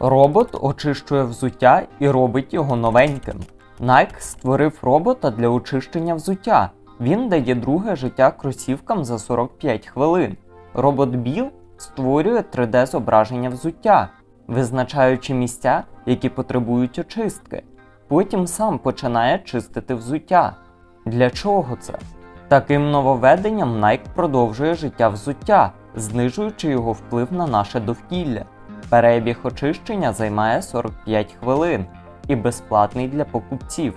Робот очищує взуття і робить його новеньким. Nike створив робота для очищення взуття. Він дає друге життя кросівкам за 45 хвилин. Робот Біл створює 3D-зображення взуття, визначаючи місця, які потребують очистки. Потім сам починає чистити взуття. Для чого це? Таким нововведенням Nike продовжує життя взуття, знижуючи його вплив на наше довкілля. Перебіг очищення займає 45 хвилин і безплатний для покупців.